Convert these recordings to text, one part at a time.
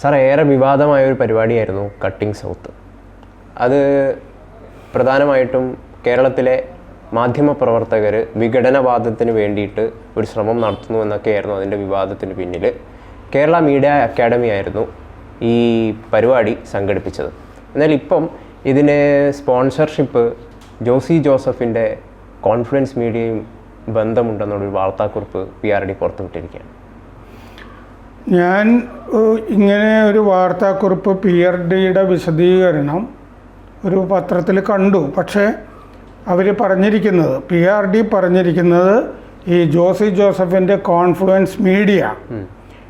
Sir ഏറെ വിവാദമായ ഒരു പരിപാടിയായിരുന്നു കട്ടിംഗ് സൗത്ത് അത് പ്രധാനമായിട്ടും കേരളത്തിലെ മാധ്യമ മാധ്യമപ്രവർത്തകർ വിഘടനവാദത്തിന് വേണ്ടിയിട്ട് ഒരു ശ്രമം നടത്തുന്നു എന്നൊക്കെയായിരുന്നു അതിന്റെ വിവാദത്തിന് പിന്നിൽ കേരള മീഡിയ അക്കാഡമി ആയിരുന്നു ഈ പരിപാടി സംഘടിപ്പിച്ചത്. എന്നാൽ ഇപ്പം ഇതിന് സ്പോൺസർഷിപ്പ് ജോസി ജോസഫിന്റെ കോൺഫിഡൻസ് മീഡിയയും ബന്ധമുണ്ടെന്നുള്ളൊരു വാർത്താക്കുറിപ്പ് പി ആർ ഡി പുറത്തുവിട്ടിരിക്കുകയാണ്. ഞാൻ ഇങ്ങനെ ഒരു വാർത്താക്കുറിപ്പ് പി ആർ ഡിയുടെ വിശദീകരണം ഒരു പത്രത്തിൽ കണ്ടു. പക്ഷേ അവർ പറഞ്ഞിരിക്കുന്നത് പി ആർ ഡി പറഞ്ഞിരിക്കുന്നത് ഈ ജോസി ജോസഫിന്റെ കോൺഫ്ലുവൻസ് മീഡിയ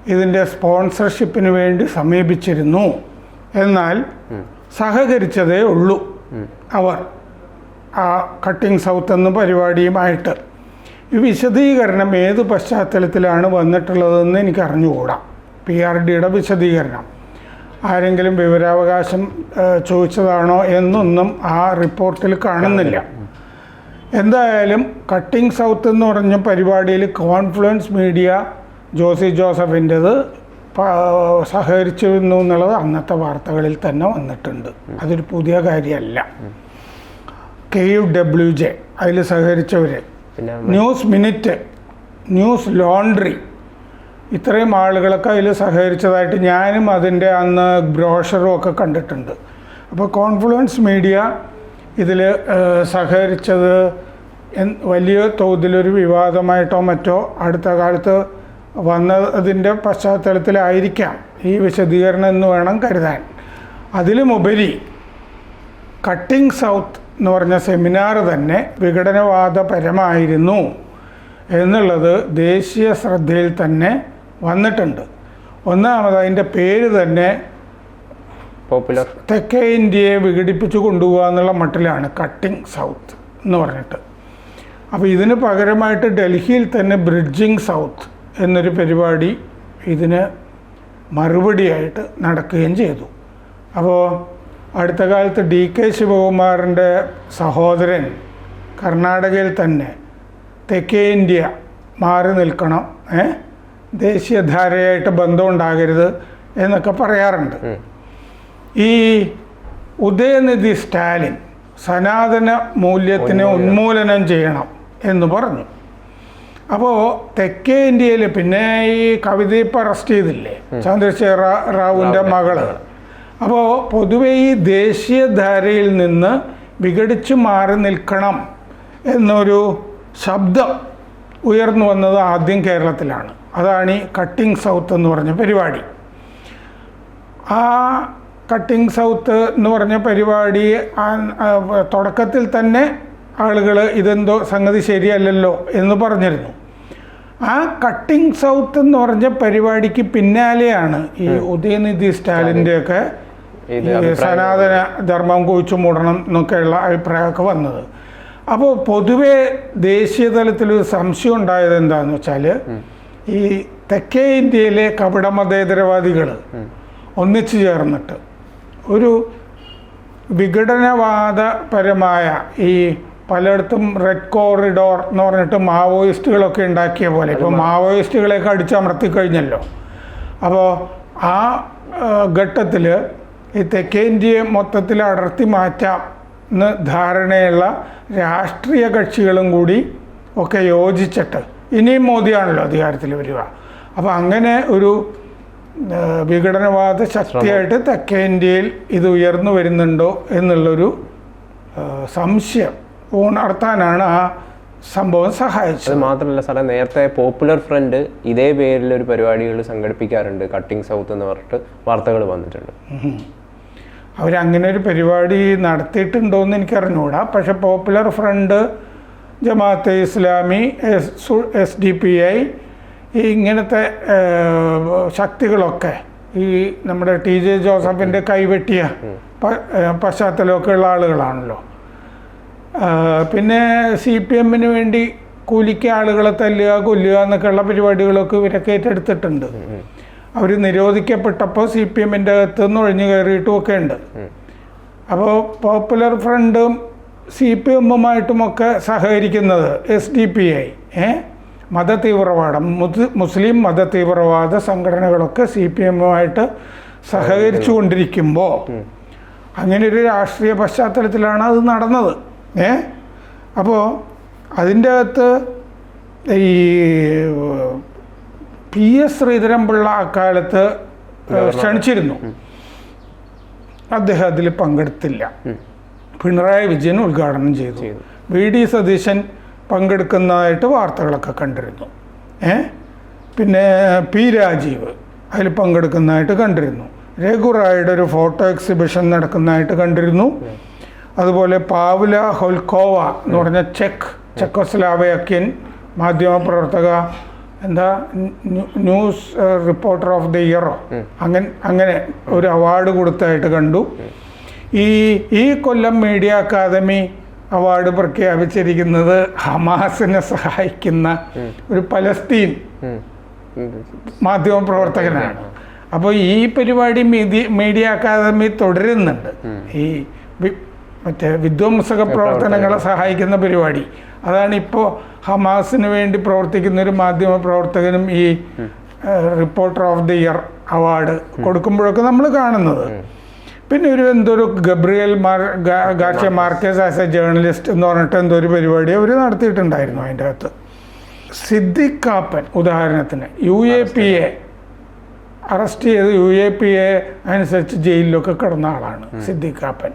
ഇതിന്റെ സ്പോൺസർഷിപ്പിന് വേണ്ടി സമീപിച്ചിരുന്നു. എന്നാൽ സഹകരിച്ചതേ ഉള്ളൂ അവർ ആ കട്ടിംഗ് സൗത്ത് എന്ന പരിപാടിയുമായിട്ട്. ഈ വിശദീകരണം ഏത് പശ്ചാത്തലത്തിലാണ് വന്നിട്ടുള്ളതെന്ന് എനിക്ക് അറിഞ്ഞുകൂടാ പി ആർ ഡിയുടെ വിശദീകരണം. ആരെങ്കിലും വിവരാവകാശം ചോദിച്ചതാണോ എന്നൊന്നും ആ റിപ്പോർട്ടിൽ കാണുന്നില്ല. എന്തായാലും കട്ടിംഗ് സൗത്ത് എന്ന് പറഞ്ഞ പരിപാടിയിൽ കോൺഫ്ലുവൻസ് മീഡിയ ജോസി ജോസഫിന്റെത് സഹകരിച്ചു സഹകരിച്ചിരുന്നു എന്നുള്ളത് അന്നത്തെ വാർത്തകളിൽ തന്നെ വന്നിട്ടുണ്ട്. അതൊരു പുതിയ കാര്യമല്ല. കെ യു ഡബ്ല്യു ജെ അതിൽ സഹകരിച്ചവർ ന്യൂസ് മിനിറ്റ് ന്യൂസ് ലോണ്ട്രി. ഇത്രയും ആളുകളൊക്കെ അതിൽ സഹകരിച്ചതായിട്ട് ഞാനും അതിന്റെ അന്ന് ബ്രോഷറും ഒക്കെ കണ്ടിട്ടുണ്ട്. അപ്പോൾ കോൺഫ്ലുവൻസ് മീഡിയ ഇതിൽ സഹകരിച്ചത് വലിയ തോതിലൊരു വിവാദമായിട്ടോ മറ്റോ അടുത്ത കാലത്ത് വന്നതിന്റെ പശ്ചാത്തലത്തിലായിരിക്കാം ഈ വിശദീകരണം എന്ന് വേണം കരുതാൻ. അതിലുമുപരി കട്ടിംഗ് സൗത്ത് എന്ന് പറഞ്ഞ സെമിനാർ തന്നെ വിഘടനവാദപരമായിരുന്നു എന്നുള്ളത് ദേശീയ ശ്രദ്ധയിൽ തന്നെ വന്നിട്ടുണ്ട്. ഒന്നാമത് അതിന്റെ പേര് തന്നെ പോപ്പുലർ തെക്കേ ഇന്ത്യയെ വിഘടിപ്പിച്ച് കൊണ്ടുപോകുക എന്നുള്ള മട്ടിലാണ് കട്ടിംഗ് സൗത്ത് എന്ന് പറഞ്ഞിട്ട്. അപ്പോൾ ഇതിന് പകരമായിട്ട് ഡൽഹിയിൽ തന്നെ ബ്രിഡ്ജിങ് സൗത്ത് എന്നൊരു പരിപാടി ഇതിന് മറുപടിയായിട്ട് നടക്കുകയും ചെയ്തു. അപ്പോൾ അടുത്ത കാലത്ത് ഡി കെ ശിവകുമാറിന്റെ സഹോദരൻ കർണാടകയിൽ തന്നെ തെക്കേ ഇന്ത്യ മാറി നിൽക്കണം ഏ? ദേശീയധാരയായിട്ട് ബന്ധമുണ്ടാകരുത് എന്നൊക്കെ പറയാറുണ്ട്. ഈ ഉദയനിധി സ്റ്റാലിൻ സനാതന മൂല്യത്തിനെ ഉന്മൂലനം. ചെയ്യണം എന്ന് പറഞ്ഞു. അപ്പോൾ തെക്കേ ഇന്ത്യയിൽ പിന്നെ ഈ കവിതയിപ്പ് അറസ്റ്റ് ചെയ്തില്ലേ? ചന്ദ്രശേഖര റാവുവിന്റെ മകൾ. അപ്പോൾ പൊതുവെ ഈ ദേശീയധാരയിൽ നിന്ന് വിഘടിച്ചു മാറി നിൽക്കണം എന്നൊരു ശബ്ദം ഉയർന്നു വന്നത് ആദ്യം കേരളത്തിലാണ്. അതാണ് ഈ കട്ടിംഗ് സൗത്ത് എന്ന് പറഞ്ഞ പരിപാടി. ആ കട്ടിംഗ് സൗത്ത് എന്ന് പറഞ്ഞ പരിപാടി തുടക്കത്തിൽ തന്നെ ആളുകൾ ഇതെന്തോ സംഗതി ശരിയല്ലല്ലോ എന്ന് പറഞ്ഞിരുന്നു. ആ കട്ടിംഗ് സൗത്ത് എന്ന് പറഞ്ഞ പരിപാടിക്ക് പിന്നാലെയാണ് ഈ ഉദയനിധി സ്റ്റാലിന്റെയൊക്കെ സനാതന ധർമ്മം കുഴിച്ചു മൂടണം എന്നൊക്കെയുള്ള അഭിപ്രായമൊക്കെ വന്നത്. അപ്പോൾ പൊതുവേ ദേശീയ തലത്തിലൊരു സംശയം ഉണ്ടായത് എന്താണെന്ന് വെച്ചാൽ ഈ തെക്കേ ഇന്ത്യയിലെ കപടമതേതരവാദികൾ ഒന്നിച്ചു ചേർന്നിട്ട് ഒരു വിഘടനവാദപരമായ ഈ പലയിടത്തും റെഡ് കോറിഡോർ എന്ന് പറഞ്ഞിട്ട് മാവോയിസ്റ്റുകളൊക്കെ ഉണ്ടാക്കിയ പോലെ. ഇപ്പോൾ മാവോയിസ്റ്റുകളെയൊക്കെ അടിച്ചമർത്തി കഴിഞ്ഞല്ലോ. അപ്പോൾ ആ ഘട്ടത്തിൽ ഈ തെക്കേ ഇന്ത്യയെ മൊത്തത്തിൽ അടർത്തി മാറ്റാം എന്ന് ധാരണയുള്ള രാഷ്ട്രീയ കക്ഷികളും കൂടി ഒക്കെ യോജിച്ചിട്ട് ഇനിയും മോദിയാണല്ലോ അധികാരത്തിൽ വരിക. അപ്പോൾ അങ്ങനെ ഒരു വിഘടനവാദ ശക്തിയായിട്ട് തെക്കേ ഇന്ത്യയിൽ ഇത് ഉയർന്നു വരുന്നുണ്ടോ എന്നുള്ളൊരു സംശയം ഉണർത്താനാണ് ആ സംഭവം സഹായിച്ചത്. അത് മാത്രമല്ല സാറേ നേരത്തെ പോപ്പുലർ ഫ്രണ്ട് ഇതേ പേരിൽ ഒരു പരിപാടികൾ സംഘടിപ്പിക്കാറുണ്ട് കട്ടിംഗ് സൗത്ത് എന്ന് പറഞ്ഞിട്ട് വാർത്തകൾ വന്നിട്ടുണ്ട്. അവരങ്ങനെ ഒരു പരിപാടി നടത്തിയിട്ടുണ്ടോ എന്ന് എനിക്കറിഞ്ഞുകൂടാ പക്ഷെ popular front Jamaat-e Islami S S D P I ഇങ്ങനത്തെ ശക്തികളൊക്കെ ഈ നമ്മുടെ ടി ജെ ജോസഫിന്റെ കൈവെട്ടിയ പശ്ചാത്തലമൊക്കെ ഉള്ള ആളുകളാണല്ലോ. പിന്നെ സി പി എമ്മിന് വേണ്ടി കൂലിക്ക് ആളുകളെ തല്ലുക കൊല്ലുക എന്നൊക്കെയുള്ള പരിപാടികളൊക്കെ ഇവരൊക്കെ ഏറ്റെടുത്തിട്ടുണ്ട്. അവർ നിരോധിക്കപ്പെട്ടപ്പോൾ സി പി എമ്മിന്റെ അകത്ത് നിന്ന് ഒഴിഞ്ഞു കയറിയിട്ടുമൊക്കെ ഉണ്ട് അപ്പോൾ പോപ്പുലർ ഫ്രണ്ടും സി പി എമ്മുമായിട്ടുമൊക്കെ സഹകരിക്കുന്നത് എസ് ഡി പി ഐ ഏ? മതതീവ്രവാദം. മുസ് മുസ്ലിം മതതീവ്രവാദ സംഘടനകളൊക്കെ സി പി എമ്മുമായിട്ട് സഹകരിച്ചു കൊണ്ടിരിക്കുമ്പോൾ അങ്ങനെ ഒരു രാഷ്ട്രീയ പശ്ചാത്തലത്തിലാണ് അത് നടന്നത് ഏ? അപ്പോൾ അതിന്റെ അകത്ത് ഈ പി എസ് ശ്രീധരൻപിള്ള അക്കാലത്ത് ക്ഷണിച്ചിരുന്നു. അദ്ദേഹം അതിൽ പങ്കെടുത്തില്ല. പിണറായി വിജയൻ ഉദ്ഘാടനം ചെയ്തു. വി ഡി സതീശൻ പങ്കെടുക്കുന്നതായിട്ട് വാർത്തകളൊക്കെ കണ്ടിരുന്നു. ഏ? പിന്നെ പി രാജീവ് അതിൽ പങ്കെടുക്കുന്നതായിട്ട് കണ്ടിരുന്നു. രഘുറായുടെ ഒരു ഫോട്ടോ എക്സിബിഷൻ നടക്കുന്നതായിട്ട് കണ്ടിരുന്നു. അതുപോലെ പാവുല ഹൊൽക്കോവ എന്ന് പറഞ്ഞ ചെക്ക് ചെക്കോസ്ലാവയക്യൻ മാധ്യമപ്രവർത്തക എന്താ ന്യൂസ് റിപ്പോർട്ടർ ഓഫ് ദി ഇയറോ. അങ്ങനെ അങ്ങനെ ഒരു അവാർഡ് കൊടുത്തായിട്ട് കണ്ടു. ഈ ഈ കൊല്ലം മീഡിയ അക്കാദമി അവാർഡ് പ്രഖ്യാപിച്ചിരിക്കുന്നത് ഹമാസിനെ സഹായിക്കുന്ന ഒരു പലസ്തീൻ മാധ്യമ പ്രവർത്തകനാണ്. മാധ്യമപ്രവർത്തകനാണ് അപ്പോൾ ഈ പരിപാടി മീഡിയ മീഡിയ അക്കാദമി തുടരുന്നുണ്ട്. ഈ മറ്റേ വിധ്വംസക പ്രവർത്തനങ്ങളെ സഹായിക്കുന്ന പരിപാടി. അതാണ് ഇപ്പോൾ ഹമാസിന് വേണ്ടി പ്രവർത്തിക്കുന്ന ഒരു മാധ്യമ പ്രവർത്തകനും ഈ reporter of the year award കൊടുക്കുമ്പോഴൊക്കെ നമ്മൾ കാണുന്നത്. പിന്നെ ഒരു എന്തോ ഒരു Gabriel Mar Garcia Marquez as a journalist എന്ന് പറഞ്ഞിട്ട് എന്തോ ഒരു പരിപാടി അവർ നടത്തിയിട്ടുണ്ടായിരുന്നു അതിന്റെ അകത്ത്. സിദ്ദിഖാപ്പൻ ഉദാഹരണത്തിന് U A P A arrest ചെയ്ത് യു എ പി എ അനുസരിച്ച് ജയിലിലൊക്കെ കിടന്ന ആളാണ് സിദ്ദിഖാപ്പൻ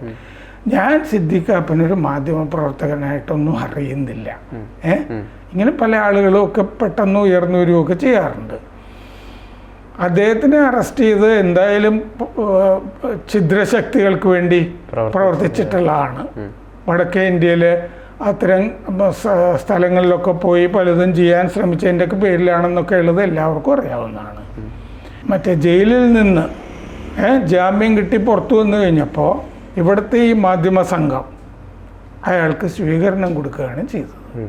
ഞാൻ സിദ്ദിഖ് കാപ്പൻ. ഒരു മാധ്യമ പ്രവർത്തകനായിട്ടൊന്നും അറിയുന്നില്ല. ഏ? ഇങ്ങനെ പല ആളുകളും ഒക്കെ പെട്ടെന്ന് ഉയർന്നു വരികയൊക്കെ ചെയ്യാറുണ്ട്. അദ്ദേഹത്തിനെ അറസ്റ്റ് ചെയ്ത് എന്തായാലും ഛിദ്രശക്തികൾക്ക് വേണ്ടി പ്രവർത്തിച്ചിട്ടുള്ളതാണ്. വടക്കേ ഇന്ത്യയിലെ അത്തരം സ്ഥലങ്ങളിലൊക്കെ പോയി പലതും ചെയ്യാൻ ശ്രമിച്ചതിന്റെയൊക്കെ പേരിലാണെന്നൊക്കെ ഉള്ളത് എല്ലാവർക്കും അറിയാവുന്നതാണ്. മറ്റേ ജയിലിൽ നിന്ന് ജാമ്യം കിട്ടി പുറത്തു വന്നു കഴിഞ്ഞപ്പോൾ ഇവിടുത്തെ ഈ മാധ്യമ സംഘം അയാൾക്ക് സ്വീകരണം കൊടുക്കുകയാണ് ചെയ്തത്.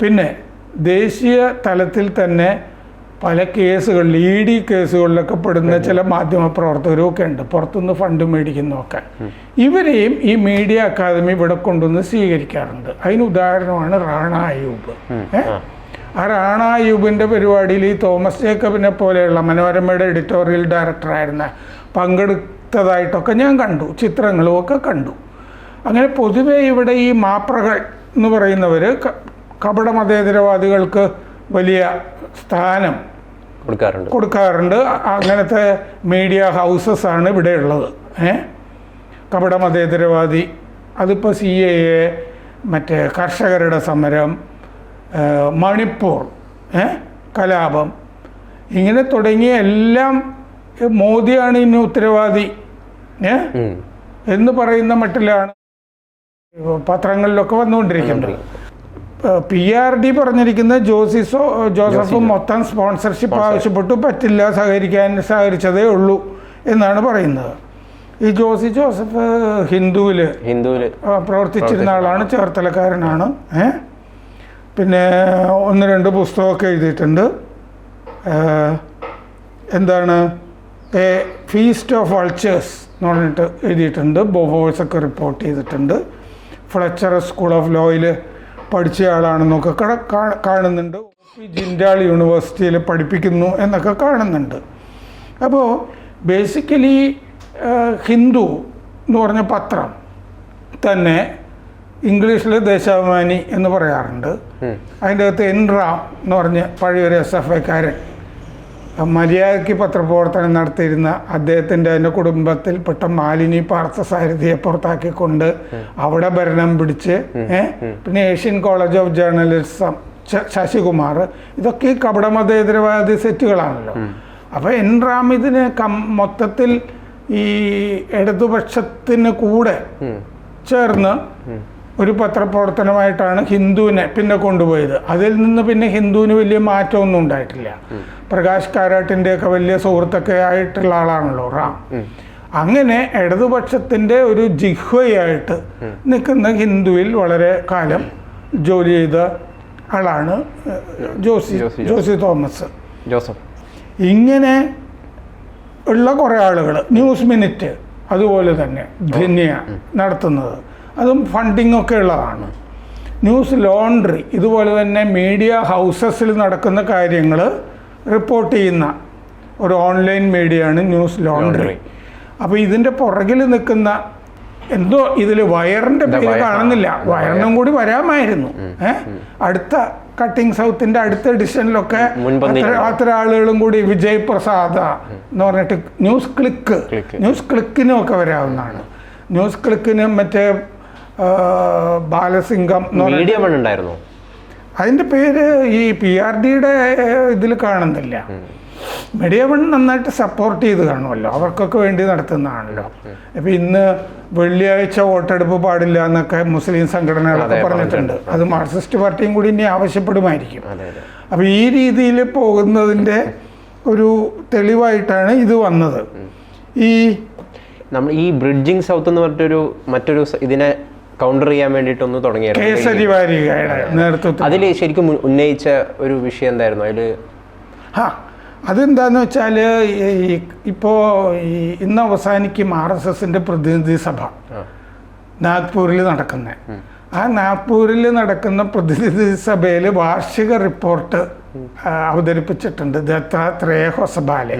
പിന്നെ ദേശീയ തലത്തിൽ തന്നെ പല കേസുകളിൽ ഇ ഡി കേസുകളിലൊക്കെ പെടുന്ന ചില മാധ്യമ പ്രവർത്തകരും ഒക്കെ ഉണ്ട്. പുറത്തുനിന്ന് ഫണ്ട് മേടിക്കുന്നതൊക്കെ. ഇവരെയും ഈ മീഡിയ അക്കാദമി ഇവിടെ കൊണ്ടുവന്ന് സ്വീകരിക്കാറുണ്ട്. അതിന് ഉദാഹരണമാണ് റാണ അയ്യൂബ്. ഏ? ആ. റാണ അയ്യൂബിന്റെ പരിപാടിയിൽ ഈ തോമസ് ജേക്കബിനെ പോലെയുള്ള മനോരമയുടെ എഡിറ്റോറിയൽ ഡയറക്ടറായിരുന്ന പങ്കെടുത്തതായിട്ടൊക്കെ ഞാൻ കണ്ടു. ചിത്രങ്ങളും ഒക്കെ കണ്ടു. അങ്ങനെ പൊതുവെ ഇവിടെ ഈ മാപ്രകൾ എന്ന് പറയുന്നവർ കപട മതേതരവാദികൾക്ക് വലിയ സ്ഥാനം കൊടുക്കാറുണ്ട്. കൊടുക്കാറുണ്ട്. അങ്ങനത്തെ മീഡിയ ഹൗസസ് ആണ് ഇവിടെ ഉള്ളത് ഏ? കപട മതേതരവാദി അതിപ്പോൾ സി എ എ മറ്റേ കർഷകരുടെ സമരം മണിപ്പൂർ ഏ? കലാപം ഇങ്ങനെ തുടങ്ങിയ എല്ലാം മോദിയാണ് ഇനി ഉത്തരവാദി ഏ? എന്ന് പറയുന്ന മട്ടിലാണ് പത്രങ്ങളിലൊക്കെ വന്നുകൊണ്ടിരിക്കുന്നത്. പി ആർ ഡി പറഞ്ഞിരിക്കുന്ന ജോസിസോ ജോസഫും മൊത്തം സ്പോൺസർഷിപ്പ് ആവശ്യപ്പെട്ടു. പറ്റില്ല സഹകരിക്കാൻ സഹകരിച്ചതേ ഉള്ളൂ എന്നാണ് പറയുന്നത്. ഈ ജോസി ജോസഫ് ഹിന്ദുവിൽ ഹിന്ദുവിൽ പ്രവർത്തിച്ചിരുന്ന ആളാണ് ചേർത്തലക്കാരനാണ്. ഏ? പിന്നെ ഒന്ന് രണ്ട് പുസ്തകമൊക്കെ എഴുതിയിട്ടുണ്ട്. എന്താണ്? എ ഫീസ്റ്റ് ഓഫ് വൾച്ചേഴ്സ് എന്ന് പറഞ്ഞിട്ട് എഴുതിയിട്ടുണ്ട്. ബോബോഴ്സൊക്കെ ഒക്കെ റിപ്പോർട്ട് ചെയ്തിട്ടുണ്ട്. ഫ്ലച്ചർ സ്കൂൾ ഓഫ് ലോയിൽ പഠിച്ച ആളാണെന്നൊക്കെ കട കാണുന്നുണ്ട്. ജിൻഡാൾ യൂണിവേഴ്സിറ്റിയിൽ പഠിപ്പിക്കുന്നു എന്നൊക്കെ കാണുന്നുണ്ട്. അപ്പോൾ ബേസിക്കലി ഹിന്ദു എന്ന് പറഞ്ഞ പത്രം തന്നെ ഇംഗ്ലീഷിൽ ദേശാഭിമാനി എന്ന് പറയാറുണ്ട്. അതിന്റെ അകത്ത് എൻ റാം എന്ന് പറഞ്ഞ് പഴയൊരു എസ് എഫ് ഐക്കാരൻ മര്യാദയ്ക്ക് പത്രപ്രവർത്തനം നടത്തിയിരുന്ന അദ്ദേഹത്തിന്റെ അതിന്റെ കുടുംബത്തിൽപ്പെട്ട മാലിനി പാർത്ഥസാരഥിയെ പുറത്താക്കിക്കൊണ്ട് അവിടെ ഭരണം പിടിച്ച് പിന്നെ Asian college of journalism Sasikumar ഇതൊക്കെ ഈ കപടമതേതരവാദി സെറ്റുകളാണല്ലോ. അപ്പോൾ എൻ റാം ഇതിന് കം മൊത്തത്തിൽ ഈ ഇടതുപക്ഷത്തിന് കൂടെ ചേർന്ന് ഒരു പത്രപ്രവർത്തനമായിട്ടാണ് ഹിന്ദുവിനെ പിന്നെ കൊണ്ടുപോയത്. അതിൽ നിന്ന് പിന്നെ ഹിന്ദുവിന് വലിയ മാറ്റമൊന്നും ഉണ്ടായിട്ടില്ല. പ്രകാശ് കാരാട്ടിന്റെയൊക്കെ വലിയ സുഹൃത്തൊക്കെ ആയിട്ടുള്ള ആളാണല്ലോ റാം. അങ്ങനെ ഇടതുപക്ഷത്തിന്റെ ഒരു ജിഹ്വയായിട്ട് നിൽക്കുന്ന ഹിന്ദുവിൽ വളരെ കാലം ജോലി ചെയ്ത ആളാണ് ജോസി ജോസി തോമസ്. ജോസഫ്. ഇങ്ങനെ ഉള്ള കുറേ ആളുകൾ ന്യൂസ് മിനിറ്റ് അതുപോലെ തന്നെ ധന്യ നടത്തുന്നത്. അതും ഫണ്ടിങ് ഒക്കെ ഉള്ളതാണ്. ന്യൂസ് ലോണ്ട്രി ഇതുപോലെ തന്നെ മീഡിയ ഹൗസസിൽ നടക്കുന്ന കാര്യങ്ങൾ റിപ്പോർട്ട് ചെയ്യുന്ന ഒരു ഓൺലൈൻ മീഡിയയാണ് ന്യൂസ് ലോണ്ടറി ലോണ്ടറി. അപ്പോൾ ഇതിന്റെ പുറകിൽ നിൽക്കുന്ന എന്തോ ഇതിൽ വയറിന്റെ പേര് കാണുന്നില്ല. വയറിനും കൂടി വരാമായിരുന്നു. ഏ? അടുത്ത കട്ടിംഗ് സൗത്തിന്റെ അടുത്ത എഡിഷനിലൊക്കെ അത്ര- ആളുകളും കൂടി വിജയ് പ്രസാദ എന്ന് പറഞ്ഞിട്ട് ന്യൂസ് ക്ലിക്ക്. ന്യൂസ് ക്ലിക്കിനും ഒക്കെ വരാവുന്നതാണ്. ന്യൂസ് ക്ലിക്കിനും മറ്റേ ബാലസിംഗം അതിന്റെ മീഡിയ ഉണ്ടായിരുന്നോ. അതിന്റെ പേര് ഈ പി ആർ ഡിയുടെ ഇതിൽ കാണുന്നില്ല. മീഡിയ വൺ നന്നായിട്ട് സപ്പോർട്ട് ചെയ്ത് കാണുമല്ലോ. അവർക്കൊക്കെ വേണ്ടി നടത്തുന്നതാണല്ലോ. ഇപ്പം ഇന്ന് വെള്ളിയാഴ്ച വോട്ടെടുപ്പ് പാടില്ല എന്നൊക്കെ മുസ്ലിം സംഘടനകളൊക്കെ പറഞ്ഞിട്ടുണ്ട്. അത്. മാർക്സിസ്റ്റ് പാർട്ടിയും കൂടി ഇനി ആവശ്യപ്പെടുമായിരിക്കും. അപ്പോൾ ഈ രീതിയിൽ പോകുന്നതിന്റെ ഒരു തെളിവായിട്ടാണ് ഇത് വന്നത്. ഈ നമ്മൾ ഈ ബ്രിഡ്ജിങ് സൗത്ത് എന്ന് പറഞ്ഞിട്ടൊരു മറ്റൊരു ഇതിനെ കൗണ്ടർ ചെയ്യാൻ വേണ്ടിട്ടൊന്ന് തുടങ്ങിയായിരുന്നു. വാരികയുടെ നേതൃത്വത്തിൽ. അതിൽ ശരിക്കും ഉന്നയിച്ച ഒരു വിഷയം എന്തായിരുന്നു? അതിൽ ആ അതെന്താന്ന് വെച്ചാൽ ഇപ്പോൾ ഇന്ന് അവസാനിക്കും ആർ എസ് എസിന്റെ പ്രതിനിധി സഭ. നാഗ്പൂരിൽ നടക്കുന്നത് ആ നാഗ്പൂരിൽ നടക്കുന്ന പ്രതിനിധി സഭയിൽ വാർഷിക റിപ്പോർട്ട് അവതരിപ്പിച്ചിട്ടുണ്ട് ദത്താത്രേയ ഹൊസബാലെ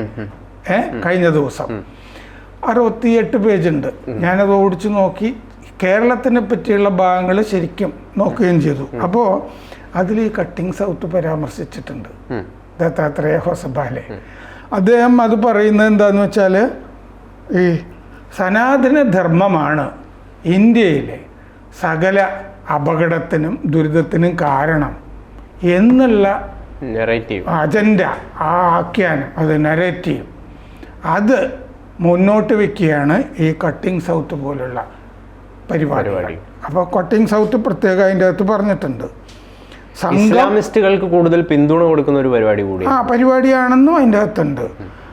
ഏ കഴിഞ്ഞ ദിവസം. അറുപത്തിയെട്ട് പേജുണ്ട്. ഞാനത് ഓടിച്ചു നോക്കി. കേരളത്തിനെ പറ്റിയുള്ള ഭാഗങ്ങൾ ശരിക്കും നോക്കുകയും ചെയ്തു. അപ്പോൾ അതിൽ ഈ കട്ടിങ് സൗത്ത് പരാമർശിച്ചിട്ടുണ്ട്. ദത്താത്രേയ ഹൊസബാലെ. അദ്ദേഹം അത് പറയുന്നത് എന്താന്ന് വെച്ചാൽ ഈ സനാതന ധർമ്മമാണ് ഇന്ത്യയിലെ സകല അപകടത്തിനും ദുരിതത്തിനും കാരണം എന്നുള്ള അജണ്ട ആ ആഖ്യാനം അത് നെറേറ്റീവ് അത് മുന്നോട്ട് വെക്കുകയാണ് ഈ കട്ടിംഗ് സൗത്ത് പോലുള്ള പരിപാടി. അപ്പോൾ കൊട്ടിങ് സൗത്ത് പ്രത്യേക അതിന്റെ അകത്ത് പറഞ്ഞിട്ടുണ്ട്. ഇസ്ലാമിസ്റ്റുകൾക്ക് കൂടുതൽ പിന്തുണ കൊടുക്കുന്ന ഒരു പരിപാടി കൂടി ആ പരിപാടിയാണെന്നും അതിന്റെ അകത്തുണ്ട്.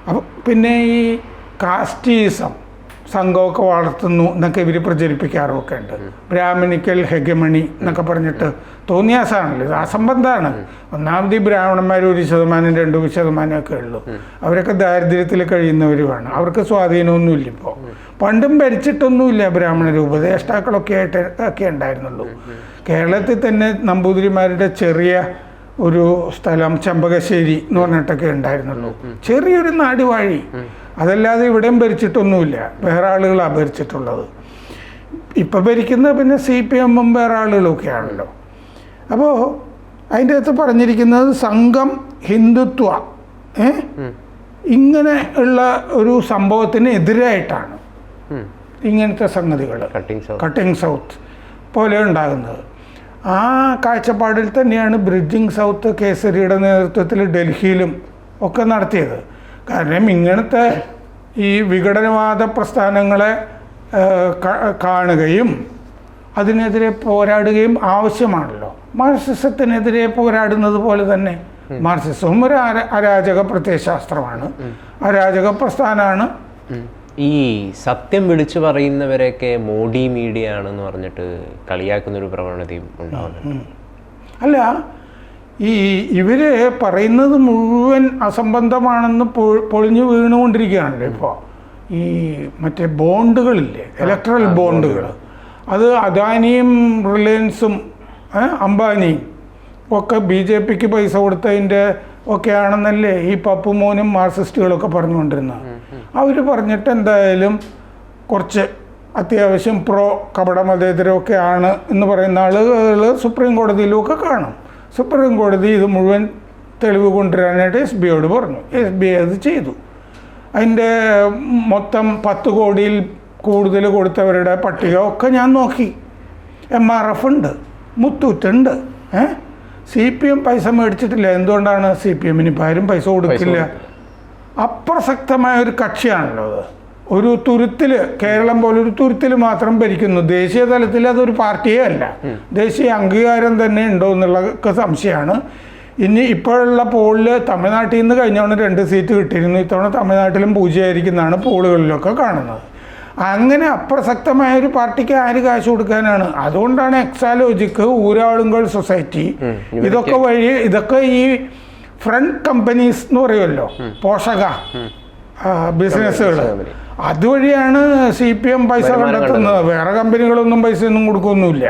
അപ്പം പിന്നെ ഈ കാസ്റ്റീസം സംഘമൊക്കെ വളർത്തുന്നു എന്നൊക്കെ ഇവർ പ്രചരിപ്പിക്കാറൊക്കെ ഉണ്ട്. ബ്രാഹ്മണിക്കൽ ഹെഗമണി എന്നൊക്കെ പറഞ്ഞിട്ട് തോന്നിയാസാണല്ലോ. ഇത് അസംബന്ധമാണ്. ഒന്നാമത് ഈ ബ്രാഹ്മണന്മാർ ഒരു ശതമാനം രണ്ട് ശതമാനമൊക്കെ ഉള്ളൂ. അവരൊക്കെ ദാരിദ്ര്യത്തിൽ കഴിയുന്നവരുമാണ്. അവർക്ക് സ്വാധീനമൊന്നുമില്ല ഇപ്പോൾ പണ്ടും ഭരിച്ചിട്ടൊന്നുമില്ല ബ്രാഹ്മണർ ഉപദേഷ്ടാക്കളൊക്കെ ആയിട്ട് ഒക്കെ ഉണ്ടായിരുന്നുള്ളൂ. കേരളത്തിൽ തന്നെ നമ്പൂതിരിമാരുടെ ചെറിയ ഒരു സ്ഥലം ചെമ്പകശ്ശേരി എന്ന് പറഞ്ഞിട്ടൊക്കെ ഉണ്ടായിരുന്നുള്ളൂ. ചെറിയൊരു നാടുവാഴി അതല്ലാതെ ഇവിടെയും ഭരിച്ചിട്ടൊന്നുമില്ല. വേറെ ആളുകളാണ് ഭരിച്ചിട്ടുള്ളത്. ഇപ്പം ഭരിക്കുന്നത് പിന്നെ സി പി എമ്മും വേറെ ആളുകളൊക്കെ ആണല്ലോ. അപ്പോൾ അതിന്റെ അകത്ത് പറഞ്ഞിരിക്കുന്നത് സംഘം ഹിന്ദുത്വ ഏ? ഇങ്ങനെ ഉള്ള ഒരു സംഭവത്തിന് എതിരായിട്ടാണ് ഇങ്ങനത്തെ സംഗതികൾ കട്ടിങ് സൗത്ത് പോലെ ഉണ്ടാകുന്നത്. ആ കാഴ്ചപ്പാടിൽ തന്നെയാണ് ബ്രിഡ്ജിങ് സൗത്ത് കേസരിയുടെ നേതൃത്വത്തിൽ ഡൽഹിയിലും ഒക്കെ നടത്തിയത്. കാരണം ഇങ്ങനത്തെ ഈ വിഘടനവാദ പ്രസ്ഥാനങ്ങളെ കാണുകയും അതിനെതിരെ പോരാടുകയും ആവശ്യമാണല്ലോ. മാർസിസത്തിനെതിരെ പോരാടുന്നത് പോലെ തന്നെ മാർസിസവും ഒരു അര അരാജക പ്രത്യയശാസ്ത്രമാണ്. അരാജക പ്രസ്ഥാനമാണ്. ഈ സത്യം വിളിച്ചു പറയുന്നവരെയൊക്കെ മോഡി മീഡിയ ആണെന്ന് പറഞ്ഞിട്ട് കളിയാക്കുന്ന ഒരു പ്രവണതയും ഉണ്ടാവുന്നുണ്ട്. അല്ല ഈ ഇവർ പറയുന്നത് മുഴുവൻ അസംബന്ധമാണെന്ന് പൊളിഞ്ഞു വീണുകൊണ്ടിരിക്കുകയാണല്ലോ ഇപ്പോൾ ഈ മറ്റേ ബോണ്ടുകളില്ലേ ഇലക്ട്രൽ ബോണ്ടുകൾ. അത് അദാനിയും റിലയൻസും അംബാനിയും ഒക്കെ ബി ജെ പിക്ക് പൈസ കൊടുത്തതിന്റെ ഒക്കെ ആണെന്നല്ലേ ഈ പപ്പുമോനും മാർക്സിസ്റ്റുകളൊക്കെ പറഞ്ഞുകൊണ്ടിരുന്നത്. അവർ പറഞ്ഞിട്ട് എന്തായാലും കുറച്ച് അത്യാവശ്യം പ്രോ കപട മതേതരമൊക്കെ ആണ് എന്ന് പറയുന്ന ആളുകൾ സുപ്രീം കോടതിയിലുമൊക്കെ കാണും. സുപ്രീം കോടതി ഇത് മുഴുവൻ തെളിവ് കൊണ്ടുവരാനായിട്ട് എസ് ബിയോട് പറഞ്ഞു. എസ് ബി അത് ചെയ്തു. അതിന്റെ മൊത്തം പത്ത് കോടിയിൽ കൂടുതൽ കൊടുത്തവരുടെ പട്ടിക ഒക്കെ ഞാൻ നോക്കി. എം ആർ എഫ് ഉണ്ട് മുത്തൂറ്റുണ്ട് ഏഹ് സി പി എം പൈസ മേടിച്ചിട്ടില്ല. എന്തുകൊണ്ടാണ് സി പി എമ്മിന് ഇപ്പം ആരും പൈസ കൊടുക്കില്ല. അപ്രസക്തമായ ഒരു കക്ഷിയാണല്ലോ അത്. ഒരു തുരുത്തിൽ കേരളം പോലെ ഒരു തുരുത്തിൽ മാത്രം ഭരിക്കുന്നു. ദേശീയ തലത്തിൽ അതൊരു പാർട്ടിയേ അല്ല. ദേശീയ അംഗീകാരം തന്നെ ഉണ്ടോ എന്നുള്ളതൊക്കെ സംശയമാണ്. ഇനി ഇപ്പോഴുള്ള പോളിൽ തമിഴ്നാട്ടിൽ നിന്ന് കഴിഞ്ഞവണ് രണ്ട് സീറ്റ് കിട്ടിയിരുന്നു. ഇത്തവണ തമിഴ്നാട്ടിലും പൂജയായിരിക്കുന്നതാണ് പോളുകളിലൊക്കെ കാണുന്നത്. അങ്ങനെ അപ്രസക്തമായ ഒരു പാർട്ടിക്ക് ആര് കാശ് കൊടുക്കാനാണ്? അതുകൊണ്ടാണ് എക്സാലോജിക്ക് ഊരാളുങ്കൾ സൊസൈറ്റി. ഇതൊക്കെ വഴി ഇതൊക്കെ ഈ ഫ്രണ്ട് കമ്പനീസ് എന്ന് പറയുമല്ലോ പോഷക ബിസിനസ്സുകൾ അതുവഴിയാണ് സി പി എം പൈസ കണ്ടെത്തുന്നത്. വേറെ കമ്പനികളൊന്നും പൈസ ഒന്നും കൊടുക്കൊന്നുമില്ല.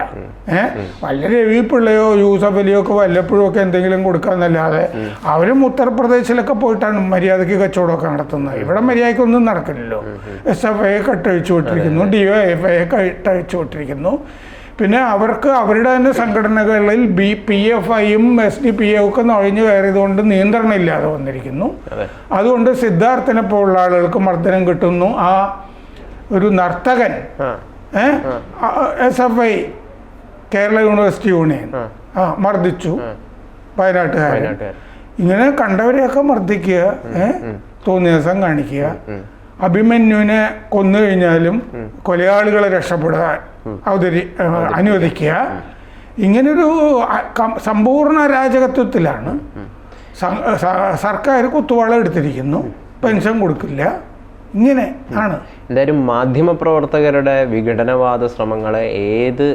ഏഹ് വല്ല രവി പിള്ളയോ യൂസഫ് അലിയോ ഒക്കെ വല്ലപ്പോഴും ഒക്കെ എന്തെങ്കിലും കൊടുക്കാന്നല്ലാതെ അവരും ഉത്തർപ്രദേശിലൊക്കെ പോയിട്ടാണ് മര്യാദയ്ക്ക് കച്ചവടമൊക്കെ നടത്തുന്നത്. ഇവിടെ മര്യാദയ്ക്കൊന്നും നടക്കില്ലല്ലോ. എസ് എഫ് ഐ കട്ടഴിച്ചു വിട്ടിരിക്കുന്നു. ഡി ഒ എഫ് ഐ കട്ടഴിച്ചു വിട്ടിരിക്കുന്നു. പിന്നെ അവർക്ക് അവരുടെ തന്നെ സംഘടനകളിൽ ബി പി എഫ് ഐയും എസ് ഡി പി ഒക്കെ നുഴഞ്ഞു കയറിയതുകൊണ്ട് നിയന്ത്രണം ഇല്ലാതെ വന്നിരിക്കുന്നു അതുകൊണ്ട് സിദ്ധാർത്ഥനെ പോലുള്ള ആളുകൾക്ക് മർദ്ദനം കിട്ടുന്നു. ആ ഒരു നർത്തകൻ S F I Kerala university union. ആ. ആ മർദ്ദിച്ചു. വയനാട്ടുകാരൻ. ഇങ്ങനെ കണ്ടവരെയൊക്കെ മർദ്ദിക്കുക ഏഹ് തോന്നിയ ദിവസം കാണിക്കുക. അഭിമന്യുവിനെ കൊന്നു കഴിഞ്ഞാലും കൊലയാളികളെ രക്ഷപ്പെടാൻ അവതരി അനുവദിക്കുക. ഇങ്ങനൊരു സമ്പൂർണ അരാജകത്വത്തിലാണ് സർക്കാർ കുത്തുവാള എടുത്തിരിക്കുന്നു. പെൻഷൻ കൊടുക്കില്ല. ഇങ്ങനെ ആണ്. എന്തായാലും മാധ്യമപ്രവർത്തകരുടെ വിഘടനവാദ ശ്രമങ്ങളെ ഏത്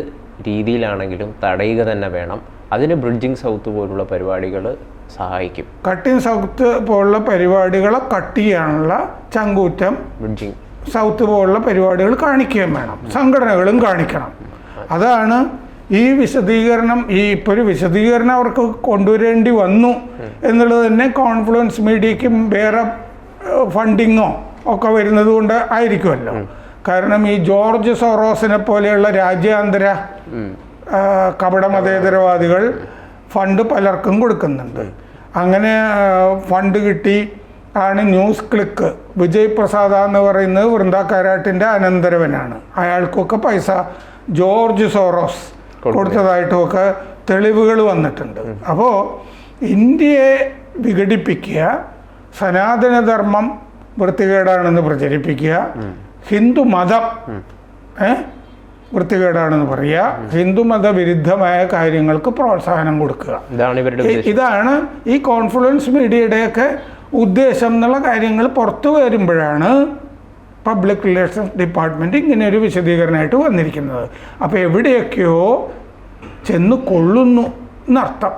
രീതിയിലാണെങ്കിലും തടയുക തന്നെ വേണം. അതിന് ബ്രിഡ്ജിങ് സൗത്ത് പോലുള്ള പരിപാടികൾ സഹായിക്കും. കട്ടിങ് സൗത്ത് പോലുള്ള പരിപാടികളെ കട്ട് ചെയ്യാനുള്ള ചങ്കൂറ്റം ബ്രിഡ്ജിങ്. സൗത്ത് പോലുള്ള പരിപാടികൾ കാണിക്കുകയും വേണം. സംഘടനകളും കാണിക്കണം. അതാണ് ഈ വിശദീകരണം. ഈ ഇപ്പോൾ ഒരു വിശദീകരണം അവർക്ക് കൊണ്ടുവരേണ്ടി വന്നു എന്നുള്ളത് തന്നെ കോൺഫ്ലുവൻസ് മീഡിയക്കും വേറെ ഫണ്ടിങ്ങോ ഒക്കെ വരുന്നത് കൊണ്ട് ആയിരിക്കുമല്ലോ. കാരണം ഈ ജോർജ് സോറോസിനെ പോലെയുള്ള രാജ്യാന്തര ആ, കപട മതേതരവാദികൾ ഫണ്ട് പലർക്കും കൊടുക്കുന്നുണ്ട്. അങ്ങനെ ഫണ്ട് കിട്ടി ആണ് ന്യൂസ് ക്ലിക്ക്. വിജയ് പ്രസാദ എന്ന് പറയുന്നത് വൃന്ദ കാരാട്ടിന്റെ അനന്തരവനാണ്. അയാൾക്കൊക്കെ പൈസ ജോർജ് സോറോസ് കൊടുത്തതായിട്ടുമൊക്കെ തെളിവുകൾ വന്നിട്ടുണ്ട്. അപ്പോൾ ഇന്ത്യയെ വിഘടിപ്പിക്കുക സനാതനധർമ്മം വൃത്തികേടാണെന്ന് പ്രചരിപ്പിക്കുക ഹിന്ദു മതം ഏ? വൃത്തികേടാണെന്ന് പറയുക. ഹിന്ദുമത വിരുദ്ധമായ കാര്യങ്ങൾക്ക് പ്രോത്സാഹനം കൊടുക്കുക. ഇതാണ് ഇവരുടെ ഇതാണ് ഈ കോൺഫ്ലുവൻസ് മീഡിയയുടെയൊക്കെ ഉദ്ദേശം എന്നുള്ള കാര്യങ്ങൾ പുറത്തു വരുമ്പോഴാണ് പബ്ലിക് റിലേഷൻസ് ഡിപ്പാർട്ട്മെന്റ് ഇങ്ങനെ ഒരു വിശദീകരണമായിട്ട് വന്നിരിക്കുന്നത്. അപ്പോൾ എവിടെയൊക്കെയോ ചെന്ന് കൊള്ളുന്നു എന്നർത്ഥം?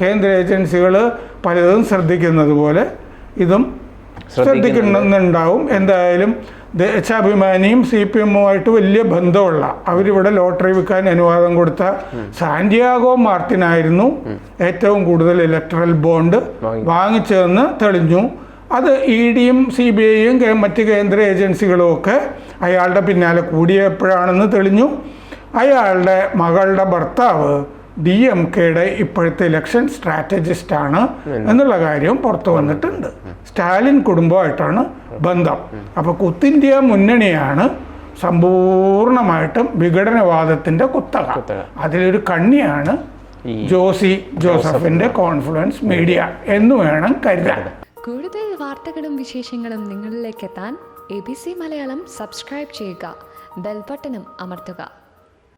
കേന്ദ്ര ഏജൻസികൾ പലതും ശ്രദ്ധിക്കുന്നത് പോലെ ഇതും ശ്രദ്ധിക്കുന്നുണ്ടാവും. എന്തായാലും ദേശാഭിമാനിയും സി പി എമ്മുമായിട്ട് വലിയ ബന്ധമുള്ള അവരിവിടെ ലോട്ടറി വിൽക്കാൻ അനുവാദം കൊടുത്ത സാന്റിയാഗോ മാർട്ടിനായിരുന്നു ഏറ്റവും കൂടുതൽ ഇലക്ട്രൽ ബോണ്ട് വാങ്ങി. വാങ്ങിച്ചതെന്ന് തെളിഞ്ഞു അത് ഇ ഡിയും സി ബി ഐയും മറ്റ് കേന്ദ്ര ഏജൻസികളും ഒക്കെ അയാളുടെ പിന്നാലെ കൂടിയപ്പോഴാണെന്ന് തെളിഞ്ഞു അയാളുടെ മകളുടെ ഭർത്താവ് ഡി എം കെയുടെ ഇപ്പോഴത്തെ ഇലക്ഷൻ സ്ട്രാറ്റജിസ്റ്റ് ആണ് എന്നുള്ള കാര്യം പുറത്തു വന്നിട്ടുണ്ട്. സ്റ്റാലിൻ കുടുംബമായിട്ടാണ് ബന്ധം. അപ്പൊ കുത്തിന്ത്യ മുന്നണിയാണ് സമ്പൂർണമായിട്ടും വിഘടനവാദത്തിന്റെ കുത്തക. കുത്തക. അതിലൊരു കണ്ണിയാണ് ജോസി ജോസഫിന്റെ കോൺഫ്ലുവൻസ് മീഡിയ എന്ന് വേണം കരുതാൻ. കൂടുതൽ വാർത്തകളും വിശേഷങ്ങളും നിങ്ങളിലേക്ക് എത്താൻ A B C Malayalam subscribe ചെയ്യുക. ബെൽബട്ടനും അമർത്തുക.